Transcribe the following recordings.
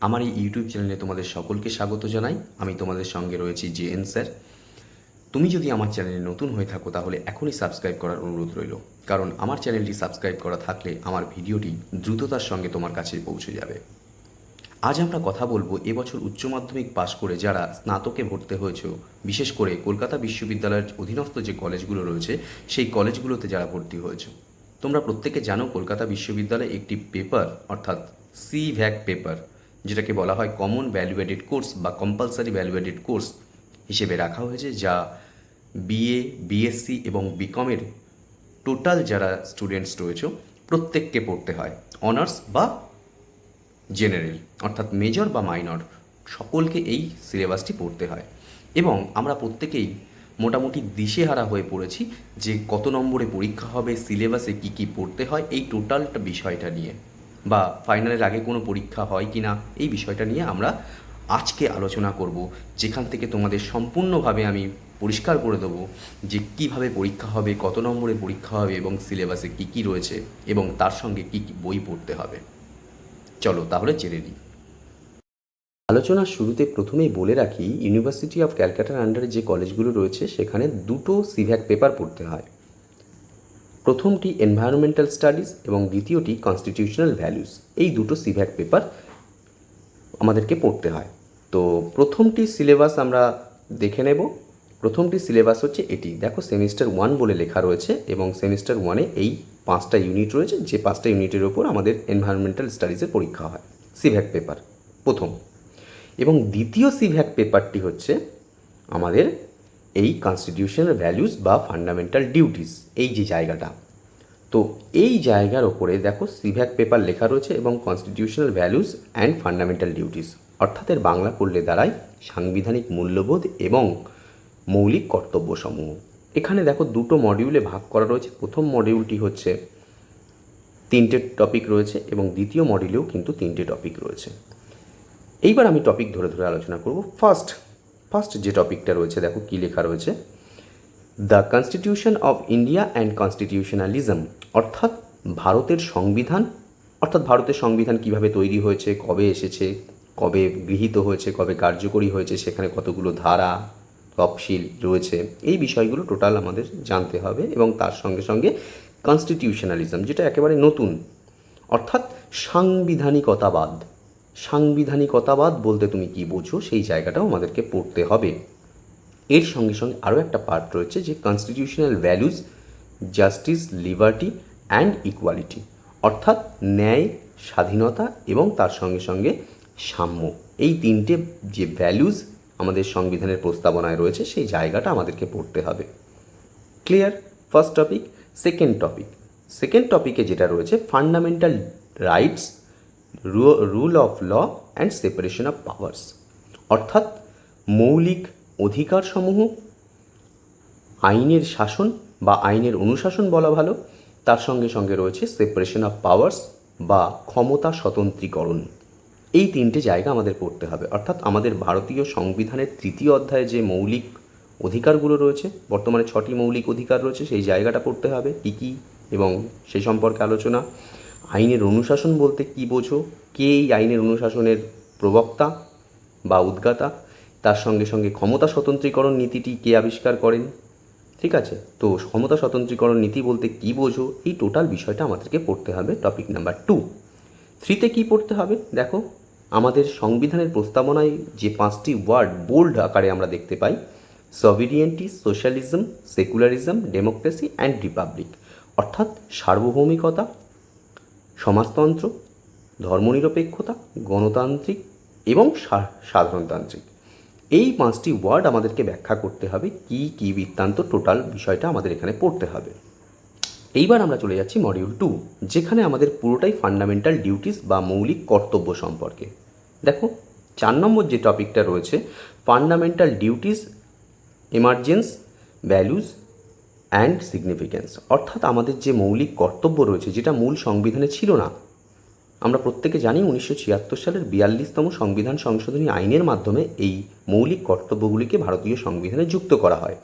আমার এই ইউটিউব চ্যানেলে তোমাদের সকলকে স্বাগত জানাই। আমি তোমাদের সঙ্গে রয়েছি জে এন স্যার। তুমি যদি আমার চ্যানেলে নতুন হয়ে থাকো, তাহলে এখনই সাবস্ক্রাইব করার অনুরোধ রইল। কারণ আমার চ্যানেলটি সাবস্ক্রাইব করা থাকলে আমার ভিডিওটি দ্রুততার সঙ্গে তোমার কাছে পৌঁছে যাবে। আজ আমরা কথা বলব এবছর উচ্চ মাধ্যমিক পাশ করে যারা স্নাতকে ভর্তি হয়েছে, বিশেষ করে কলকাতা বিশ্ববিদ্যালয়ের অধীনস্থ যে কলেজগুলো রয়েছে, সেই কলেজগুলোতে যারা ভর্তি হয়েছে। তোমরা প্রত্যেকে জানো কলকাতা বিশ্ববিদ্যালয়ে একটি পেপার অর্থাৎ সি ভ্যাক পেপার যেটাকে বলা হয় কমন ভ্যালুয়েডেড কোর্স বা কম্পালসারি ভ্যালুয়েডেড কোর্স হিসেবে রাখা হয়েছে, যা বিএ বিএসসি এবং বিকমের টোটাল যারা স্টুডেন্টস রয়েছে, প্রত্যেককে পড়তে হয়। অনার্স বা জেনারেল অর্থাৎ মেজর বা মাইনর সকলকে এই সিলেবাসটি পড়তে হয়। এবং আমরা প্রত্যেকেই মোটামুটি দিশেহারা হয়ে পড়েছি যে কত নম্বরে পরীক্ষা হবে সিলেবাসে কি কি পড়তে হয়, এই টোটালটা বিষয়টা নিয়ে। বা ফাইনালের আগে কোনো পরীক্ষা হয় কি না এই বিষয়টা নিয়ে আমরা আজকে আলোচনা করব। যেখান থেকে তোমাদের সম্পূর্ণভাবে আমি পরিষ্কার করে দেবো যে কীভাবে পরীক্ষা হবে, কত নম্বরে পরীক্ষা হবে এবং সিলেবাসে কি কি রয়েছে এবং তার সঙ্গে কি কি বই পড়তে হবে। চলো তাহলে জেনে নিই। আলোচনার শুরুতে প্রথমেই বলে রাখি ইউনিভার্সিটি অফ ক্যালকাটার আন্ডারে যে কলেজগুলো রয়েছে, সেখানে দুটো সিভ্যাক পেপার পড়তে হয়। প্রথমটি এনভায়রনমেন্টাল স্টাডিজ এবং দ্বিতীয়টি কনস্টিটিউশনাল ভ্যালুস এই দুটো সিভ্যাক পেপার আমাদেরকে পড়তে হয়। তো প্রথমটি সিলেবাস আমরা দেখে নেব। প্রথমটি সিলেবাস হচ্ছে এটি। দেখো সেমিস্টার ওয়ান বলে লেখা রয়েছে এবং সেমিস্টার ওয়ানে এই পাঁচটা ইউনিট রয়েছে। যে পাঁচটা ইউনিটের ওপর আমাদের এনভায়রনমেন্টাল স্টাডিজের পরীক্ষা হয়। সিভ্যাক পেপার প্রথম। এবং দ্বিতীয় সিভ্যাক পেপারটি হচ্ছে আমাদের এই কনস্টিটিউশনাল ভ্যালুস বা ফান্ডামেন্টাল ডিউটিস এই যে জায়গাটা। তো এই জায়গার ওপরে দেখো সিভ্যাক পেপার লেখা রয়েছে এবং constitutional values and fundamental duties অর্থাৎ এর বাংলা করলে দাঁড়ায় সাংবিধানিক মূল্যবোধ এবং মৌলিক কর্তব্যসমূহ। এখানে দেখো দুটো মডিউলে ভাগ করা রয়েছে। প্রথম মডিউলটি হচ্ছে তিনটে টপিক রয়েছে এবং দ্বিতীয় মডিউলেও কিন্তু তিনটে টপিক রয়েছে। এইবার আমি টপিক ধরে ধরে আলোচনা করব। ফার্স্ট ফার্স্ট যে টপিকটা রয়েছে, দেখো কী লেখা রয়েছে। The constitution of India and constitutionalism অর্থাৎ ভারতের সংবিধান, অর্থাৎ ভারতের সংবিধান কীভাবে তৈরি হয়েছে, কবে এসেছে, কবে গৃহীত হয়েছে, কবে কার্যকরী হয়েছে, সেখানে কতগুলো ধারা, তফসিল রয়েছে, এই বিষয়গুলো টোটাল আমাদের জানতে হবে এবং তার সঙ্গে সঙ্গে কনস্টিটিউশনালিজম, যেটা একেবারে নতুন, অর্থাৎ সাংবিধানিকতাবাদ। সাংবিধানিকতাবাদ বলতে তুমি কি বোঝো সেই জায়গাটাও আমাদেরকে পড়তে হবে। এর সঙ্গে সঙ্গে আরও একটা পার্ট রয়েছে যে constitutional values justice liberty and equality অর্থাৎ ন্যায়, স্বাধীনতা এবং তার সঙ্গে সঙ্গে সাম্য। এই তিনটে যে ভ্যালুজ আমাদের সংবিধানের প্রস্তাবনায় রয়েছে সেই জায়গাটা আমাদেরকে পড়তে হবে। Clear first topic second topic second টপিকে যেটা রয়েছে fundamental rights rule of law and separation of powers অর্থাৎ মৌলিক অধিকারসমূহ, আইনের শাসন বা আইনের অনুশাসন বলা ভালো, তার সঙ্গে সঙ্গে রয়েছে সেপারেশন অফ পাওয়ার্স বা ক্ষমতা স্বতন্ত্রীকরণ। এই তিনটে জায়গা আমাদের পড়তে হবে। অর্থাৎ আমাদের ভারতীয় সংবিধানের তৃতীয় অধ্যায়ে যে মৌলিক অধিকারগুলো রয়েছে, বর্তমানে ছটি মৌলিক অধিকার রয়েছে, সেই জায়গাটা পড়তে হবে। কী কী এবং সেই সম্পর্কে আলোচনা। আইনের অনুশাসন বলতে কী বোঝো? কে এই আইনের অনুশাসনের প্রবক্তা বা উদ্গাতা? তার সঙ্গে সঙ্গে ক্ষমতা স্বতন্ত্রীকরণ নীতিটি কে আবিষ্কার করেন? ঠিক আছে, তো ক্ষমতা স্বতন্ত্রীকরণ নীতি বলতে কী বোঝো? এই টোটাল বিষয়টা আমাদেরকে পড়তে হবে টপিক নাম্বার টু। থ্রিতে কী পড়তে হবে? দেখো, আমাদের সংবিধানের প্রস্তাবনায় যে পাঁচটি ওয়ার্ড বোল্ড আকারে আমরা দেখতে পাই sovereignty socialism secularism democracy and republic অর্থাৎ সার্বভৌমিকতা সমাজতন্ত্র, ধর্মনিরপেক্ষতা, গণতান্ত্রিক এবং সাধারণতান্ত্রিক। এই পাঁচটি ওয়ার্ড আমাদেরকে ব্যাখ্যা করতে হবে, কি কি বৃত্তান্ত, টোটাল বিষয়টা আমাদের এখানে পড়তে হবে। এইবার আমরা চলে যাচ্ছি মডিউল টু যেখানে আমাদের পুরোটাই ফান্ডামেন্টাল ডিউটিস বা মৌলিক কর্তব্য সম্পর্কে। দেখো, চার নম্বর যে টপিকটা রয়েছে fundamental duties emergence values and significance অর্থাৎ আমাদের যে মৌলিক কর্তব্য রয়েছে, যেটা মূল সংবিধানে ছিল না, আমরা প্রত্যেকে জানি উনিশশো ছিয়াত্তর সালের বিয়াল্লিশতম সংবিধান সংশোধনী আইনের মাধ্যমে এই মৌলিক কর্তব্যগুলিকে ভারতীয় সংবিধানে যুক্ত করা হয়।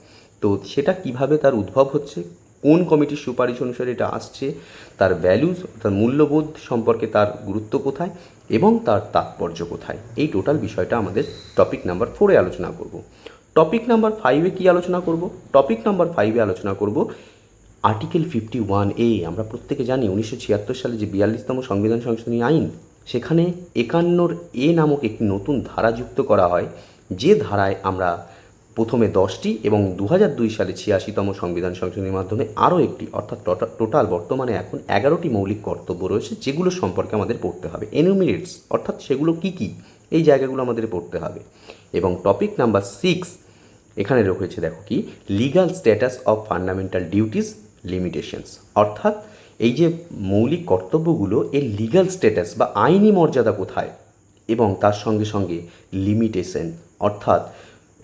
তো সেটা কীভাবে তার উদ্ভব হচ্ছে? কোন কমিটির সুপারিশ অনুসারে এটা আসছে? তার ভ্যালুজ তার মূল্যবোধ সম্পর্কে তার গুরুত্ব কোথায়? এবং তার তাৎপর্য কোথায়? এই টোটাল বিষয়টা আমাদের টপিক নাম্বার ফোরে আলোচনা করব। টপিক নাম্বার ফাইভে কী আলোচনা করব? টপিক নাম্বার ফাইভে আলোচনা করব আর্টিকেল ফিফটি ওয়ান এ আমরা প্রত্যেকে জানি উনিশশো ছিয়াত্তর সালে যে বিয়াল্লিশতম সংবিধান সংশোধনী আইন, সেখানে একান্নর এ নামক একটি নতুন ধারা যুক্ত করা হয়, যে ধারায় আমরা প্রথমে দশটি এবং দু হাজার দুই সালে ছিয়াশিতম সংবিধান সংশোধনীর মাধ্যমে আরও একটি, অর্থাৎ টোটা- টোটাল বর্তমানে এখন এগারোটি মৌলিক কর্তব্য রয়েছে, যেগুলো সম্পর্কে আমাদের পড়তে হবে। এনুমিনেটস অর্থাৎ সেগুলো কি কি? এই জায়গাগুলো আমাদের পড়তে হবে। এবং টপিক নাম্বার সিক্স এখানে রয়েছে, দেখো কি legal status of fundamental duties limitations অর্থাৎ এই যে মৌলিক কর্তব্যগুলো, এর লিগাল স্ট্যাটাস বা আইনি মর্যাদা কোথায়? এবং তার সঙ্গে সঙ্গে লিমিটেশন অর্থাৎ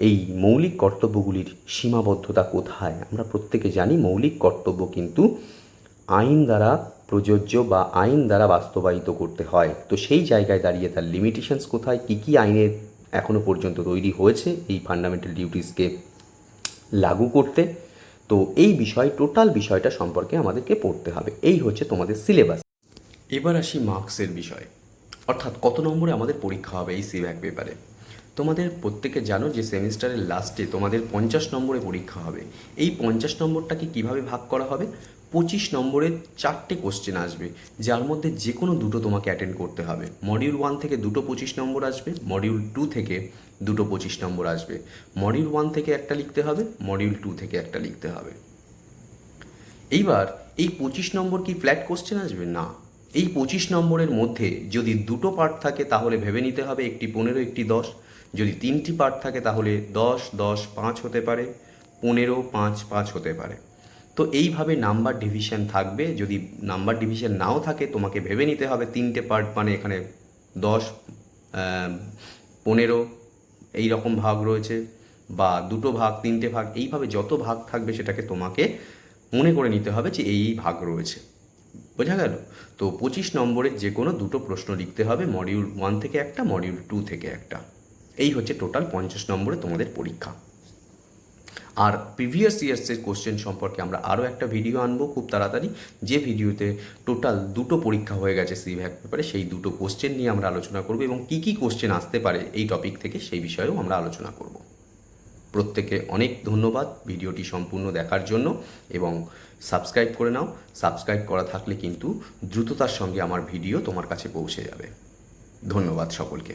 এই মৌলিক কর্তব্যগুলির সীমাবদ্ধতা কোথায়? আমরা প্রত্যেকে জানি মৌলিক কর্তব্য কিন্তু আইন দ্বারা প্রযোজ্য বা আইন দ্বারা বাস্তবায়িত করতে হয়। তো সেই জায়গায় দাঁড়িয়ে তার লিমিটেশনস কোথায়? কী কী আইনে এখনও পর্যন্ত তৈরি হয়েছে এই ফান্ডামেন্টাল ডিউটিসকে লাগু করতে। তো এই বিষয় টোটাল বিষয়টা সম্পর্কে আমাদেরকে পড়তে হবে। এই হচ্ছে তোমাদের সিলেবাস এবার আসি মার্কসের বিষয়। অর্থাৎ কত নম্বরে আমাদের পরীক্ষা হবে এই সিভ্যাক পেপারে তোমাদের প্রত্যেকে জানো যে সেমিস্টারের লাস্টে তোমাদের পঞ্চাশ নম্বরে পরীক্ষা হবে। এই পঞ্চাশ নম্বরটাকে কীভাবে ভাগ করা হবে? পঁচিশ নম্বরের চারটে কোশ্চেন আসবে, যার মধ্যে যে কোনো দুটো তোমাকে অ্যাটেন্ড করতে হবে। মডিউল ওয়ান থেকে দুটো পঁচিশ নম্বর আসবে মডিউল টু থেকে দুটো পঁচিশ নম্বর আসবে। মডিউল ওয়ান থেকে একটা লিখতে হবে মডিউল টু থেকে একটা লিখতে হবে। এইবার এই পঁচিশ নম্বর কি ফ্ল্যাট কোশ্চেন আসবে? না। এই পঁচিশ নম্বরের মধ্যে যদি দুটো পার্ট থাকে, তাহলে ভেবে নিতে হবে একটি পনেরো, একটি দশ। যদি তিনটি পার্ট থাকে, তাহলে দশ দশ, পাঁচ হতে পারে, পনেরো, পাঁচ পাঁচ হতে পারে। তো এইভাবে নাম্বার ডিভিশন থাকবে। যদি নাম্বার ডিভিশন নাও থাকে, তোমাকে ভেবে নিতে হবে তিনটে পার্ট মানে এখানে দশ পনেরো এই রকম ভাগ রয়েছে বা দুটো ভাগ, তিনটে ভাগ, এইভাবে যত ভাগ থাকবে সেটাকে তোমাকে মনে করে নিতে হবে যে এই ভাগ রয়েছে। বোঝা গেল? তো পঁচিশ নম্বরের যে কোনো দুটো প্রশ্ন লিখতে হবে মডিউল ওয়ান থেকে একটা মডিউল টু থেকে একটা। এই হচ্ছে টোটাল পঞ্চাশ নম্বরে তোমাদের পরীক্ষা। আর প্রিভিয়াস ইয়ার্সের কোশ্চেন সম্পর্কে আমরা আরও একটা ভিডিও আনব খুব তাড়াতাড়ি। যে ভিডিওতে টোটাল দুটো পরীক্ষা হয়ে গেছে সি সিভ্যাক পেপারে সেই দুটো কোশ্চেন নিয়ে আমরা আলোচনা করব এবং কী কী কোশ্চেন আসতে পারে এই টপিক থেকে সেই বিষয়েও আমরা আলোচনা করব। প্রত্যেকে অনেক ধন্যবাদ ভিডিওটি সম্পূর্ণ দেখার জন্য এবং সাবস্ক্রাইব করে নাও। সাবস্ক্রাইব করা থাকলে কিন্তু দ্রুততার সঙ্গে আমার ভিডিও তোমার কাছে পৌঁছে যাবে। ধন্যবাদ সকলকে।